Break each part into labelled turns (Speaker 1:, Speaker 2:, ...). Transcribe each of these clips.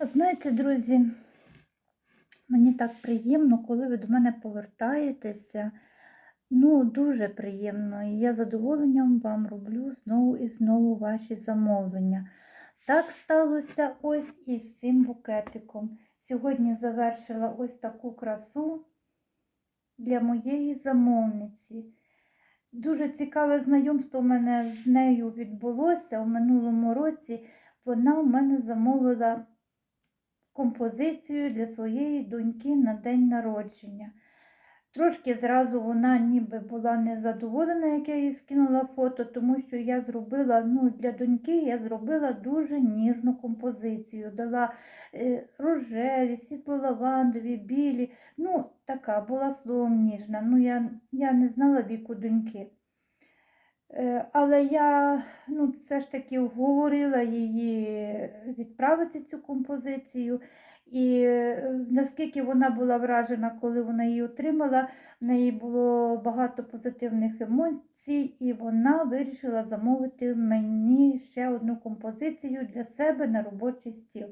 Speaker 1: Знаєте, друзі, мені так приємно, коли ви до мене повертаєтеся. Ну, дуже приємно. І я задоволенням вам роблю знову і знову ваші замовлення. Так сталося ось із цим букетиком. Сьогодні завершила ось таку красу для моєї замовниці. Дуже цікаве знайомство у мене з нею відбулося у минулому році. Вона у мене замовила композицію для своєї доньки на день народження. Трошки зразу вона ніби була незадоволена, як я їй скинула фото, тому що я зробила ну, для доньки я зробила дуже ніжну композицію. Дала е, рожеві, світло-лавандові, білі. Ну, така була словом ніжна. Ну, я, я не знала віку доньки. Е, Але я ну, все ж таки вговорила її відправити цю композицію. І е, наскільки вона була вражена, коли вона її отримала, в неї було багато позитивних емоцій, і вона вирішила замовити мені ще одну композицію для себе на робочий стіл.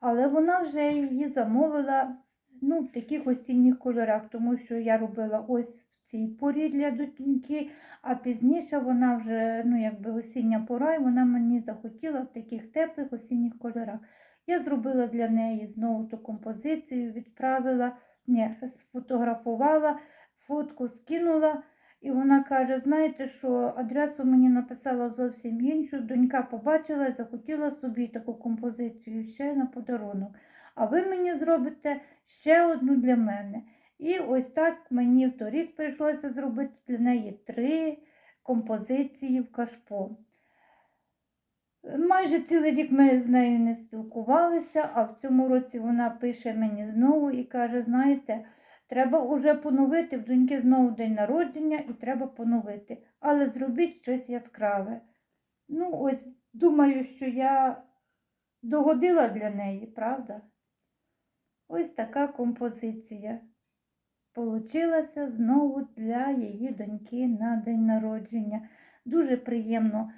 Speaker 1: Але вона вже її замовила ну, в таких осінніх кольорах, тому що я робила ось цій порі для доньки, а пізніше вона вже, ну, якби осіння пора, і вона мені захотіла в таких теплих осінніх кольорах. Я зробила для неї знову ту композицію, відправила, ні, сфотографувала, фотку скинула. І вона каже: знаєте, що адресу мені написала зовсім іншу. Донька побачила і захотіла собі таку композицію ще на подарунок. А ви мені зробите ще одну для мене. І ось так мені в торік прийшлося зробити для неї три композиції в кашпо. Майже цілий рік ми з нею не спілкувалися, а в цьому році вона пише мені знову і каже: знаєте, треба вже поновити в доньки знову день народження і треба поновити. Але зробіть щось яскраве. Ну, ось думаю, що я догодила для неї, правда? Ось така композиція. Получилася знову для її доньки на день народження. Дуже приємно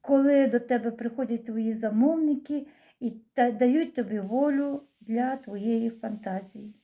Speaker 1: коли до тебе приходять твої замовники і дають тобі волю для твоєї фантазії.